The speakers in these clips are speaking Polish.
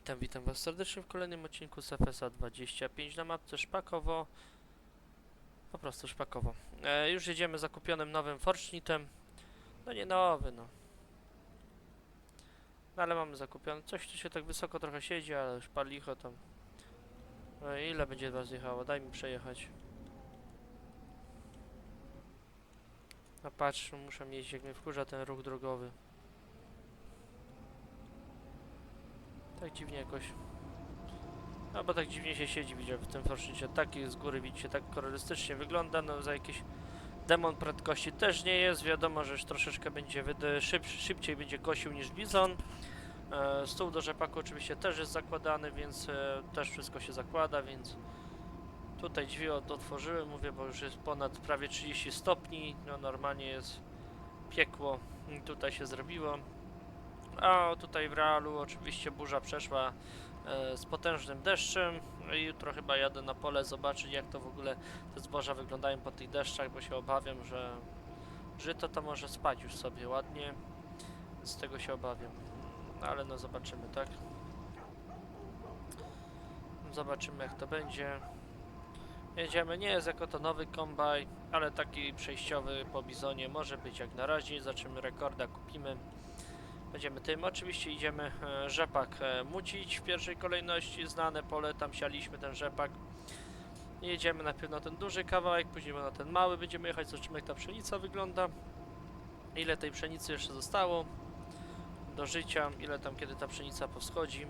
Witam, witam Was serdecznie w kolejnym odcinku z FSA 25 na mapce Szpakowo. Po prostu Szpakowo. E, już jedziemy zakupionym nowym Forcznitem. No nie nowy, no. No ale mamy zakupiony. Coś tu się tak wysoko trochę siedzi, ale już par licho tam. E, ile będzie Was jechało? Daj mi przejechać. No patrz, muszę jeździć jak mnie wkurza ten ruch drogowy. Tak dziwnie jakoś. No bo tak dziwnie się siedzi, widział w tym forszycie. Taki z góry widzicie, tak kolorystycznie wygląda. No za jakiś demon prędkości też nie jest. Wiadomo, że już troszeczkę będzie szyb, szybciej będzie kosił niż bizon. E, stół do rzepaku oczywiście też jest zakładany, więc e, też wszystko się zakłada, więc tutaj drzwi od, otworzyłem, mówię, bo już jest ponad prawie 30 stopni. No normalnie jest piekło. Tutaj się zrobiło. A tutaj w realu oczywiście burza przeszła e, z potężnym deszczem No jutro chyba jadę na pole zobaczyć jak to w ogóle te zboża wyglądają po tych deszczach, bo się obawiam, że żyto to może spać już sobie ładnie, z tego się obawiam. Ale no zobaczymy, tak? Zobaczymy jak to będzie. Jedziemy, nie jest jako to nowy kombaj, ale taki przejściowy po bizonie może być jak na razie. Zobaczymy rekorda, kupimy. Będziemy tym. Oczywiście idziemy e, rzepak e, mucić w pierwszej kolejności. Znane pole, tam sialiśmy ten rzepak. Jedziemy najpierw na ten duży kawałek, później na ten mały. Będziemy jechać, zobaczymy jak ta pszenica wygląda. Ile tej pszenicy jeszcze zostało do życia, ile tam kiedy ta pszenica powschodzi.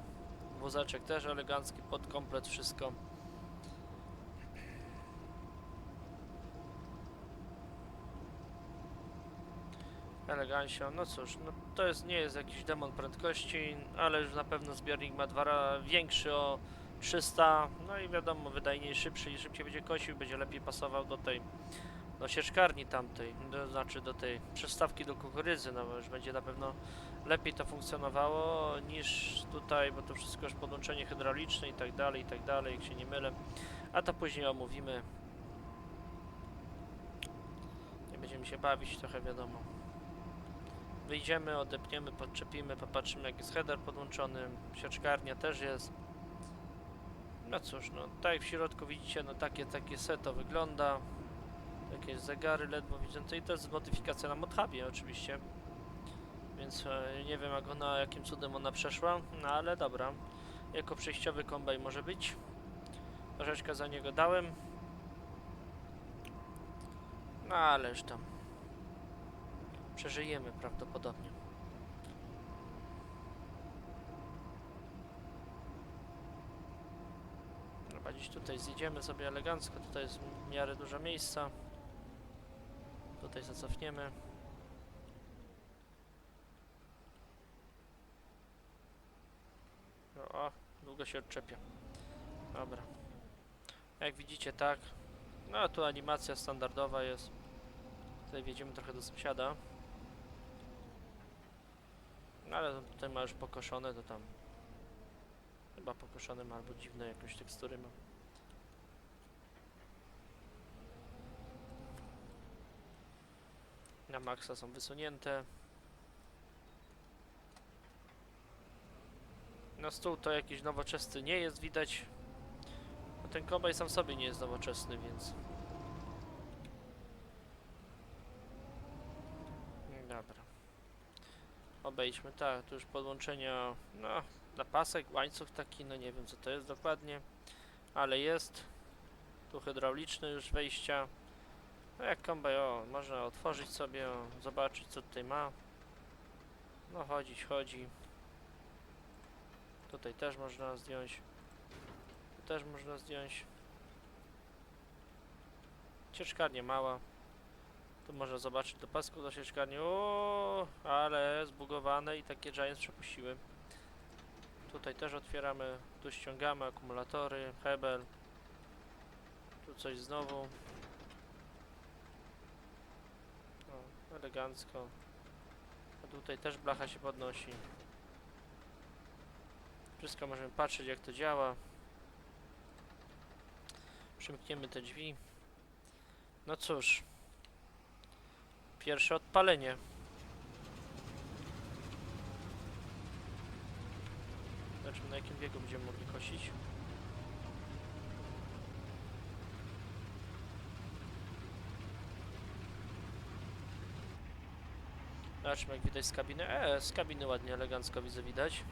Wozaczek też elegancki, pod komplet wszystko. Elegancio, no cóż, no to jest, nie jest jakiś demon prędkości, ale już na pewno zbiornik ma dwa większy o 300, no i wiadomo, wydajniej szybszy i szybciej będzie kosił, będzie lepiej pasował do tej, do sieczkarni tamtej, do, znaczy do tej przystawki do kukurydzy, no bo już będzie na pewno lepiej to funkcjonowało niż tutaj, bo to wszystko już podłączenie hydrauliczne i tak dalej, i tak dalej, jak się nie mylę, a to później omówimy. Nie będziemy się bawić trochę, wiadomo. Wyjdziemy, odepniemy, podczepimy, popatrzymy jak jest header podłączony, sieczkarnia też jest. No cóż, no tutaj w środku widzicie, no takie, takie seto wygląda. Jakieś zegary ledwo widzące i to jest modyfikacja na Modhubie oczywiście. Więc e, nie wiem jak ona, jakim cudem ona przeszła, no ale dobra. Jako przejściowy kombaj może być. Troszeczkę za niego dałem. No ależ tam przeżyjemy prawdopodobnie. Chyba tutaj zjedziemy sobie elegancko, tutaj jest w miarę dużo miejsca. Tutaj zacofniemy. O, długo się odczepia. Dobra. Jak widzicie tak. No tu animacja standardowa jest. Tutaj wjedziemy trochę do sąsiada. No ale tutaj ma już pokoszone, to tam chyba pokoszone ma albo dziwne jakąś tekstury ma. Na maksa są wysunięte. Na stół to jakiś nowoczesny nie jest widać. No ten kombaj sam sobie nie jest nowoczesny, więc Dobra. Obejdźmy, tak, tu już podłączenia, no, na pasek, łańcuch taki, no nie wiem co to jest dokładnie, ale jest. Tu hydrauliczne już wejścia. No jak kombaj, o, można otworzyć sobie, o, zobaczyć co tutaj ma. No chodzić, chodzi. Tutaj też można zdjąć. Tu też można zdjąć. Cieczkarnia mała. Tu można zobaczyć do pasku do sieczkarni. O, ale zbugowane i takie Giants przepuściły. Tutaj też otwieramy, tu ściągamy akumulatory, hebel. Tu coś znowu. O, elegancko. A tutaj też blacha się podnosi. Wszystko możemy patrzeć jak to działa. Przymkniemy te drzwi. No cóż. Pierwsze odpalenie. Zobaczymy na jakim biegu będziemy mogli kosić. Zobaczmy jak widać z kabiny. E, z kabiny ładnie, elegancko widzę widać.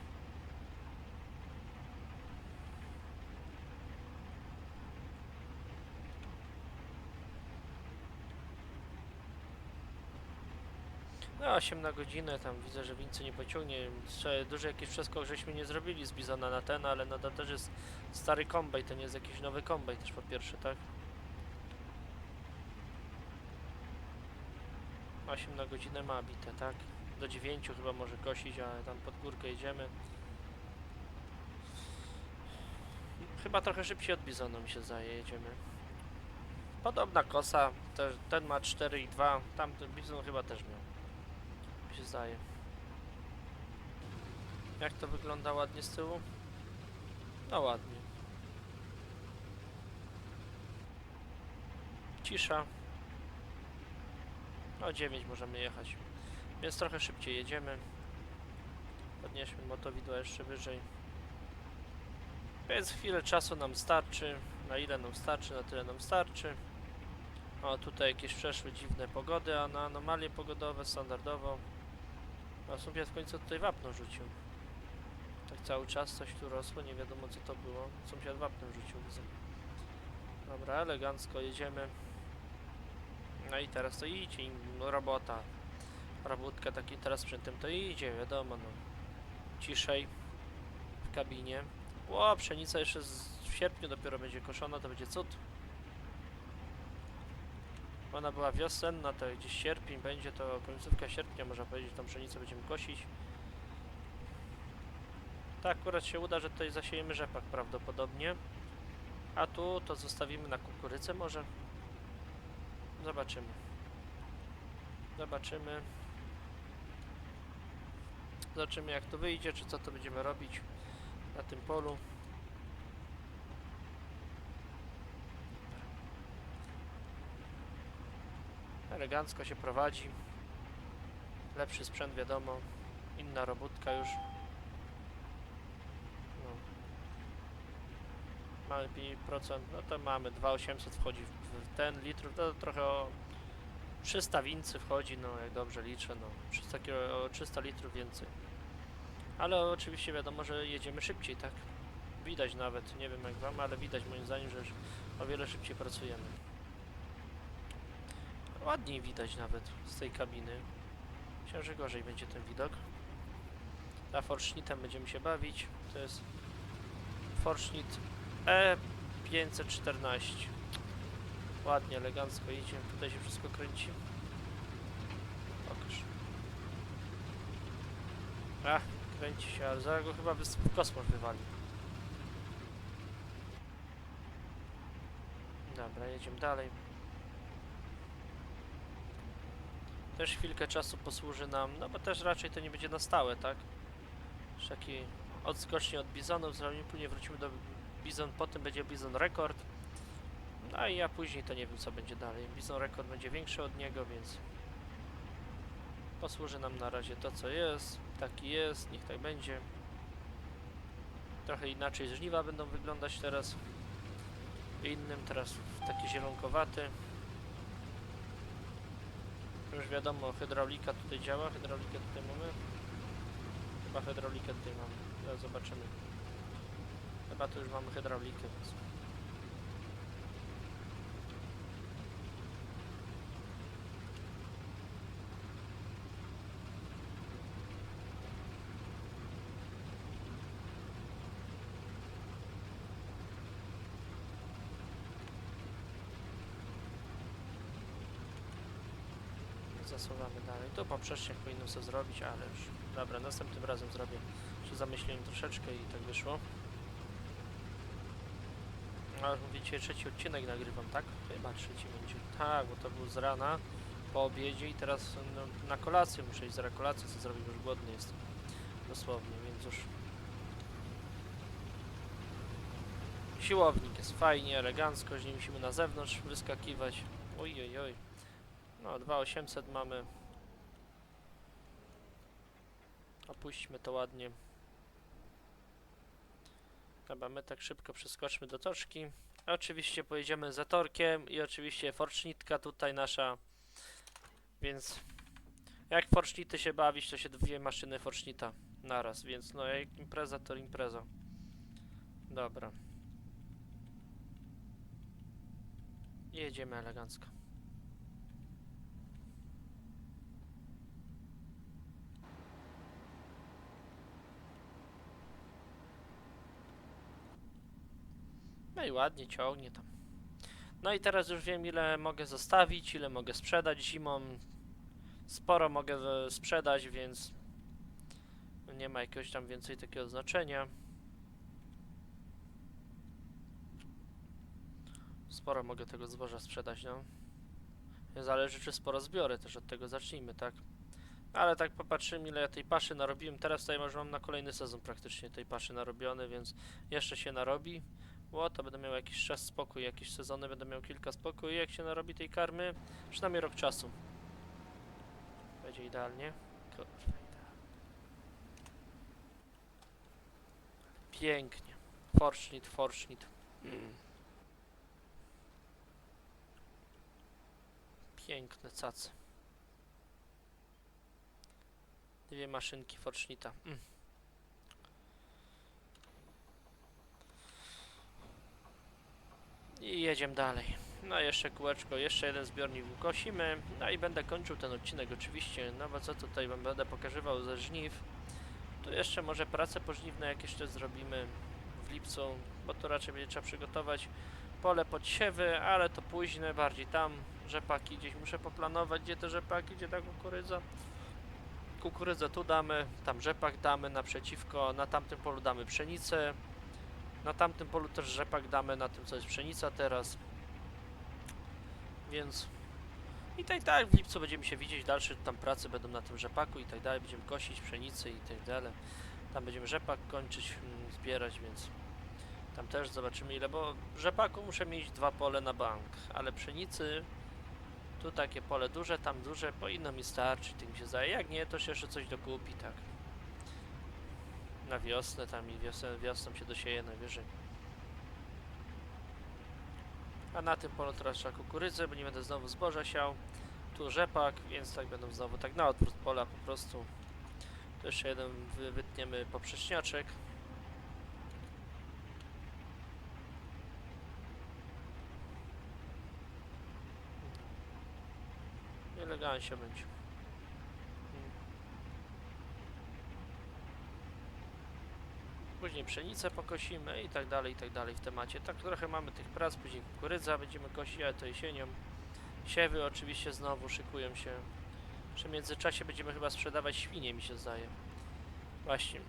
No 8 na godzinę, tam widzę, że wincy nie pociągnie. Duży jakiś przeskok żeśmy nie zrobili z Bizona na ten, ale nadal też jest stary kombaj, to nie jest jakiś nowy kombaj też po pierwsze, tak? 8 na godzinę ma bite, tak? Do 9 chyba może kosić, ale tam pod górkę jedziemy. Chyba trochę szybciej od Bizona mi się zdaje, jedziemy. Podobna kosa, ten ma 4,2, tamten Bizon chyba też miał. Zdaje. Jak to wygląda ładnie z tyłu? No ładnie. Cisza. O 9 możemy jechać. Więc trochę szybciej jedziemy. Podnieśmy motowidła jeszcze wyżej. Więc chwilę czasu nam starczy. Na ile nam starczy, na tyle nam starczy. O, tutaj jakieś przeszły dziwne pogody, a na anomalie pogodowe standardowo. A sąsiad w końcu tutaj wapno rzucił. Tak cały czas coś tu rosło, nie wiadomo co to było. Sąsiad wapnem rzucił, widzę. Dobra, elegancko jedziemy. No i teraz to idzie, im robota. Robótka takim teraz sprzętem to idzie, wiadomo no. Ciszej w kabinie. Ło, pszenica jeszcze z, w sierpniu dopiero będzie koszona, to będzie cud. Ona była wiosenna, to gdzieś sierpień będzie, to końcówka sierpnia można powiedzieć, tą pszenicę będziemy kosić. Tak akurat się uda, że tutaj zasiejemy rzepak prawdopodobnie. A tu to zostawimy na kukurydzę może. Zobaczymy. Zobaczymy. Zobaczymy jak to wyjdzie, czy co to będziemy robić na tym polu. Elegancko się prowadzi. Lepszy sprzęt wiadomo. Inna robótka już. No. Mamy 5%, no to mamy 2800 wchodzi w ten litrów, to trochę o 300 wincy wchodzi, no jak dobrze liczę, no 300, kilo, o 300 litrów więcej. Ale oczywiście wiadomo, że jedziemy szybciej, tak? Widać nawet, nie wiem jak wam, ale widać moim zdaniem, że o wiele szybciej pracujemy. Ładniej widać nawet z tej kabiny. Myślę, że gorzej będzie ten widok. Na forsznitem będziemy się bawić. To jest forsznik E514. Ładnie, elegancko idzie. Tutaj się wszystko kręci. Pokaż. Ach, kręci się, ale zaraz go chyba w kosmos wywali. Dobra, jedziemy dalej. Też chwilkę czasu posłuży nam, no bo też raczej to nie będzie na stałe, tak? Taki odskocznie od bizonów zrobimy, później wrócimy do bizon, potem będzie bizon rekord. No i ja później to nie wiem co będzie dalej. Bizon rekord będzie większy od niego, więc posłuży nam na razie to co jest. Taki jest, niech tak będzie. Trochę inaczej żniwa będą wyglądać teraz. Innym teraz taki zielonkowaty. Już wiadomo, hydraulika tutaj działa, hydraulikę tutaj mamy. Chyba hydraulikę tutaj mamy, zobaczymy. Chyba tu już mamy hydraulikę, więc... Zasuwamy dalej. To poprzeczniak powinno sobie zrobić, ale już. Dobra, następnym razem zrobię. Się zamyśliłem troszeczkę i tak wyszło. A mówicie, trzeci odcinek nagrywam, tak? Chyba trzeci będzie. Tak, bo to był z rana, po obiedzie i teraz no, na kolację muszę iść, zaraz kolację sobie zrobić, już głodny jestem. Dosłownie, więc już... Siłownik jest fajnie, elegancko, że nie musimy na zewnątrz wyskakiwać. Oj, oj, oj. No, 2800 mamy. Opuśćmy to ładnie. Dobra, my tak szybko przeskoczmy do toczki. Oczywiście pojedziemy za torkiem i oczywiście forcznitka tutaj nasza. Więc jak forcznity się bawić, to się dwie maszyny forcznita naraz, więc no jak impreza to impreza. Dobra. Jedziemy elegancko. No i ładnie ciągnie tam. No i teraz już wiem ile mogę zostawić, ile mogę sprzedać zimą. Sporo mogę sprzedać, więc nie ma jakiegoś tam więcej takiego znaczenia. Sporo mogę tego zboża sprzedać, no. Zależy czy sporo zbiorę, też od tego zacznijmy, tak? Ale tak popatrzymy ile ja tej paszy narobiłem. Teraz tutaj może mam na kolejny sezon praktycznie tej paszy narobiony, więc jeszcze się narobi. Ło, to będę miał jakiś czas spokój, jakieś sezony będę miał kilka spokój. Jak się narobi tej karmy? Przynajmniej rok czasu. Będzie idealnie. Kurwa, idealnie. Pięknie. Forschnitt, forschnitt. Mm. Piękne cacy. Dwie maszynki forschnitta. Mm. I jedziemy dalej. No jeszcze kółeczko, jeszcze jeden zbiornik ukosimy. No i będę kończył ten odcinek oczywiście. No bo co tutaj wam będę pokazywał ze żniw. Tu jeszcze może prace pożniwne jakieś też zrobimy w lipcu, bo to raczej będzie trzeba przygotować pole pod siewy, ale to późne, bardziej tam rzepaki gdzieś muszę poplanować, gdzie te rzepaki, gdzie ta kukurydza. Kukurydzę tu damy, tam rzepak damy naprzeciwko, na tamtym polu damy pszenicę. Na tamtym polu też rzepak damy, na tym co jest pszenica teraz. Więc i tak tak w lipcu będziemy się widzieć, dalsze tam prace będą na tym rzepaku i tak dalej, będziemy kosić pszenicę i tak dalej. Tam będziemy rzepak kończyć, mm, zbierać, więc tam też zobaczymy ile, bo rzepaku muszę mieć dwa pole na bank, ale pszenicy tu takie pole duże, tam duże, powinno mi starczyć, mi się zdaje. Jak nie, to się jeszcze coś dokupi, tak. Na wiosnę tam i wiosnę, wiosną się dosieje najwyżej. A na tym polu teraz trzeba kukurydzę, bo nie będę znowu zboża siał. Tu rzepak, więc tak będą znowu tak na odwrót pola po prostu. Tu jeszcze jeden wy- wytniemy poprzeczniaczek. Elegancja będzie. Później pszenicę pokosimy i tak dalej, i tak dalej w temacie. Tak trochę mamy tych prac, później kukurydza będziemy kosić, ale to jesienią. Siewy oczywiście znowu szykują się. Przy międzyczasie będziemy chyba sprzedawać świnie, mi się zdaje. Właśnie.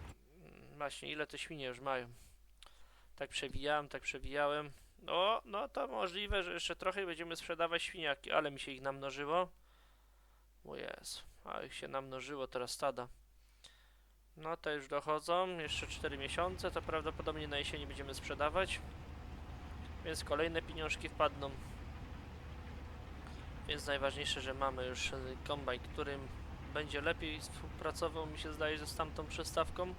Właśnie, ile te świnie już mają? Tak przewijałem, tak przewijałem. No, no to możliwe, że jeszcze trochę będziemy sprzedawać świniaki, ale mi się ich namnożyło. O Jezu, a ich się namnożyło teraz stada. No to już dochodzą, jeszcze 4 miesiące, to prawdopodobnie na jesieni będziemy sprzedawać. Więc kolejne pieniążki wpadną. Więc najważniejsze, że mamy już kombajn, którym będzie lepiej współpracował, mi się zdaje, że z tamtą przestawką.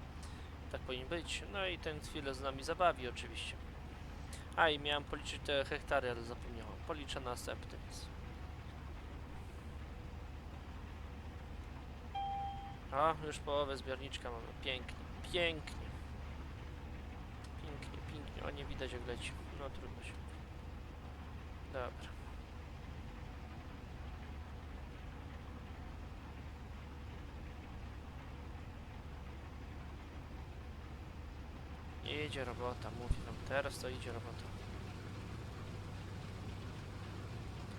Tak powinien być. No i ten chwilę z nami zabawi oczywiście. A i miałem policzyć te hektary, ale zapomniałem. Policzę następny. Więc. A, już połowę zbiorniczka mamy. Pięknie, pięknie. Pięknie, pięknie. O, nie widać jak leci. No trudno się. Dobra. Idzie robota, mówię wam. Teraz to idzie robota.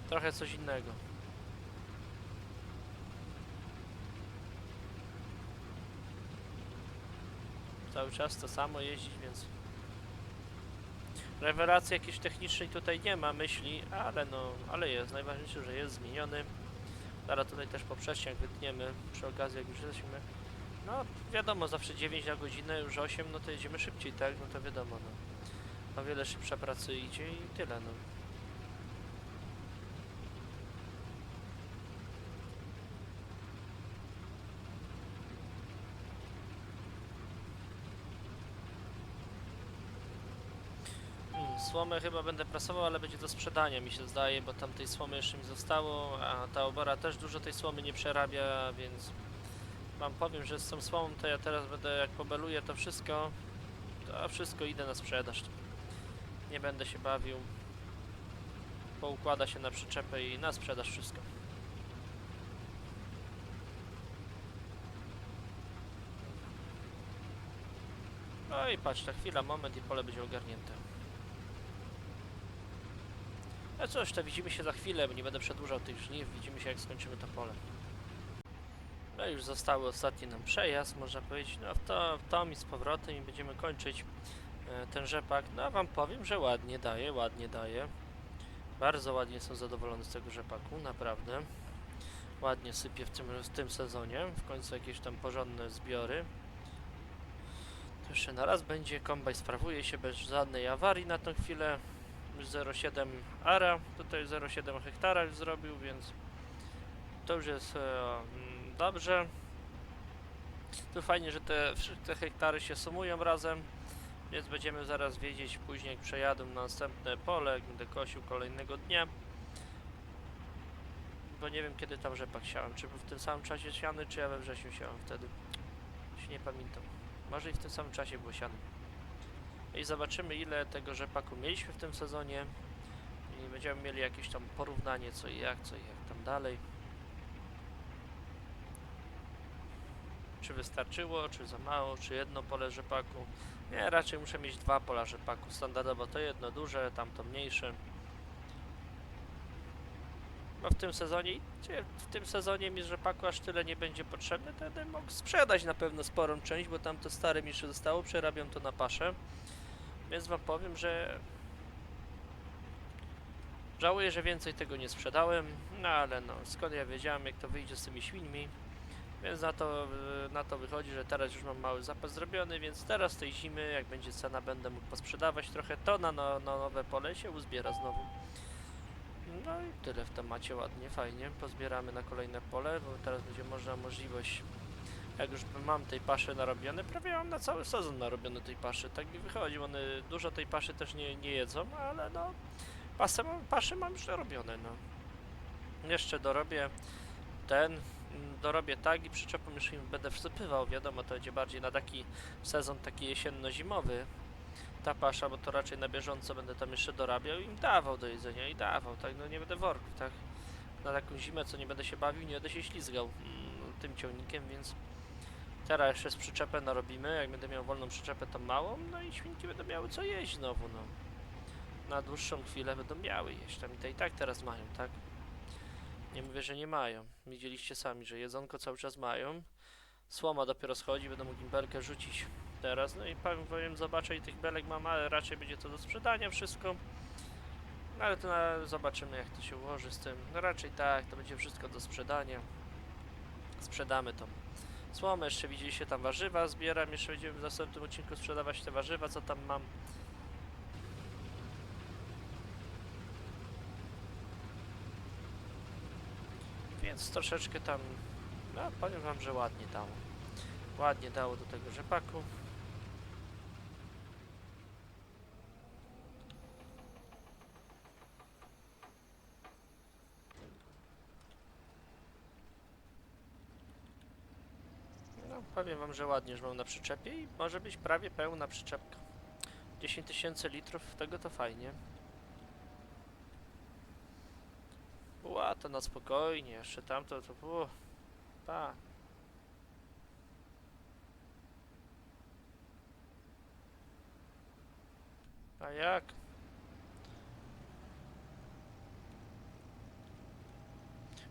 Trochę coś innego. Cały czas to samo jeździć, więc... Rewelacji jakiejś technicznej tutaj nie ma myśli, ale no, ale jest. Najważniejsze, że jest zmieniony. Zaraz tutaj też poprzeczniak wytniemy przy okazji, jak już jesteśmy. No, wiadomo, zawsze 9 na godzinę, już 8, no to jedziemy szybciej, tak? No to wiadomo, no. O wiele szybsza pracy idzie i tyle, no. Słomę chyba będę prasował, ale będzie do sprzedania mi się zdaje, bo tam tej słomy jeszcze mi zostało, a ta obora też dużo tej słomy nie przerabia, więc wam powiem, że z tą słomą to ja teraz będę, jak pobeluję to wszystko, to wszystko idę na sprzedaż. Nie będę się bawił. Poukłada się na przyczepę i na sprzedaż wszystko. No i patrz, ta chwila, moment i pole będzie ogarnięte. No cóż, to widzimy się za chwilę, nie będę przedłużał tych żniw, widzimy się jak skończymy to pole. No już zostały ostatni nam przejazd, można powiedzieć, no w to, w tom i z powrotem i będziemy kończyć e, ten rzepak. No wam powiem, że ładnie daje, ładnie daje. Bardzo ładnie jestem zadowolony z tego rzepaku, naprawdę. Ładnie sypie w tym, w tym sezonie, w końcu jakieś tam porządne zbiory. To jeszcze na raz będzie, kombaj sprawuje się bez żadnej awarii na tą chwilę. 0,7 ara, tutaj 0,7 hektara już zrobił, więc to już jest e, mm, dobrze. Tu fajnie, że te, wszy- te hektary się sumują razem, więc będziemy zaraz wiedzieć później, jak przejadę na następne pole, jak będę kosił kolejnego dnia. Bo nie wiem, kiedy tam rzepak siałem, czy w tym samym czasie siany, czy ja we wrześniu siałem wtedy. Już nie pamiętam. Może i w tym samym czasie było siane. I zobaczymy ile tego rzepaku mieliśmy w tym sezonie. I będziemy mieli jakieś tam porównanie co i jak, co i jak tam dalej. Czy wystarczyło, czy za mało, czy jedno pole rzepaku. Nie, raczej muszę mieć dwa pola rzepaku. Standardowo to jedno duże, tamto mniejsze. No w tym sezonie, w tym sezonie mi rzepaku aż tyle nie będzie potrzebne, to będę mógł sprzedać na pewno sporą część, bo tam to stare mi jeszcze zostało, przerabiam to na paszę. Więc wam powiem, że żałuję, że więcej tego nie sprzedałem, no ale no, skąd ja wiedziałem jak to wyjdzie z tymi świńmi. Więc na to, na to wychodzi, że teraz już mam mały zapas zrobiony, więc teraz tej zimy, jak będzie cena, będę mógł posprzedawać trochę to na, no, na nowe pole się uzbiera znowu. No i tyle w temacie ładnie, fajnie. Pozbieramy na kolejne pole, bo teraz będzie można możliwość, jak już mam tej paszy narobione, prawie mam na cały sezon narobione tej paszy. Tak mi wychodzi, one dużo tej paszy też nie, nie jedzą, ale no pasę mam, paszy mam już narobione, no. Jeszcze dorobię ten, mm, dorobię tak i przyczepą już im będę wsypywał, wiadomo, to będzie bardziej na taki sezon taki jesienno-zimowy ta pasza, bo to raczej na bieżąco będę tam jeszcze dorabiał i im dawał do jedzenia i dawał, tak, no nie będę worków, tak, na taką zimę, co nie będę się bawił, nie będę się ślizgał mm, tym ciągnikiem, więc teraz jeszcze z przyczepę narobimy, jak będę miał wolną przyczepę to małą, no i świnki będą miały co jeść znowu, no, na dłuższą chwilę będą miały jeść, tam i i tak teraz mają, tak, nie mówię, że nie mają, widzieliście sami, że jedzonko cały czas mają, słoma dopiero schodzi, będę mógł im belkę rzucić teraz. No i powiem zobaczę i tych belek mam, ale raczej będzie to do sprzedania wszystko. No ale to na, zobaczymy jak to się ułoży z tym. No raczej tak, to będzie wszystko do sprzedania. Sprzedamy to. Słomę jeszcze widzieliście tam warzywa zbieram, jeszcze będziemy w następnym odcinku sprzedawać te warzywa, co tam mam. Więc troszeczkę tam, no powiem wam, że ładnie dało. Ładnie dało do tego rzepaku. No, powiem wam, że ładnie już mam na przyczepie i może być prawie pełna przyczepka. 10 tysięcy litrów tego to fajnie. Ła, to na spokojnie, jeszcze tamto to było. Pa. A jak?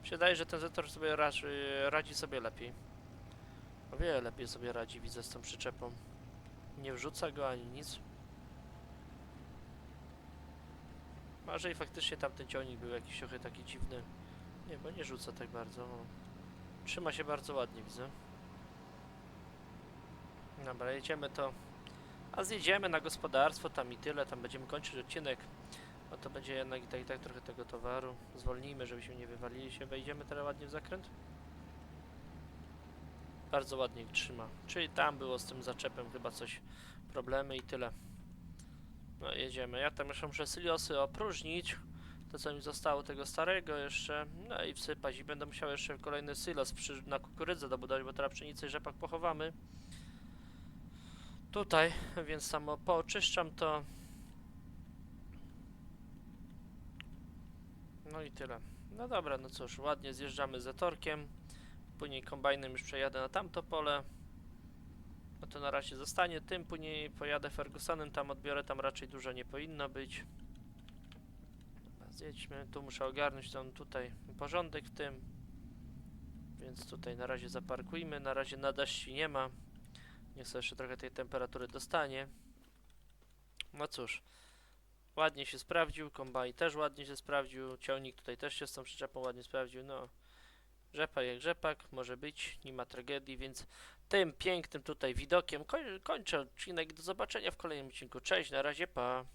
Się że ten Zetor sobie radzi, radzi sobie lepiej. Wiele lepiej sobie radzi, widzę z tą przyczepą. Nie wrzuca go ani nic. Może i faktycznie tamten ciągnik był jakiś trochę taki dziwny. Nie, bo nie rzuca tak bardzo. o. Trzyma się bardzo ładnie, widzę. Dobra, jedziemy to. A zjedziemy na gospodarstwo, tam i tyle, tam będziemy kończyć odcinek. Bo to będzie jednak i tak, i tak trochę tego towaru. Zwolnijmy, żebyśmy nie wywalili się. Wejdziemy teraz ładnie w zakręt. Bardzo ładnie trzyma. Czyli tam było z tym zaczepem chyba coś problemy i tyle. No jedziemy. Ja tam jeszcze muszę silosy opróżnić. To co mi zostało tego starego jeszcze. No i wsypać. I będę musiał jeszcze kolejny silos przy, na kukurydzę dobudować, bo teraz pszenicę i rzepak pochowamy. Tutaj, więc samo pooczyszczam to. No i tyle. No dobra, no cóż, ładnie zjeżdżamy z torkiem. Później kombajnem już przejadę na tamto pole. No to na razie zostanie tym, później pojadę Fergusonem, tam odbiorę, tam raczej dużo nie powinno być. Zjedźmy, tu muszę ogarnąć ten tutaj porządek w tym. Więc tutaj na razie zaparkujmy, na razie nadaści nie ma. Niech sobie jeszcze trochę tej temperatury dostanie. No cóż, ładnie się sprawdził, kombaj też ładnie się sprawdził, ciągnik tutaj też się z tą przyczepą ładnie sprawdził, no. Rzepak jak rzepak, może być, nie ma tragedii, więc tym pięknym tutaj widokiem koń, kończę odcinek. Do zobaczenia w kolejnym odcinku. Cześć, na razie, pa.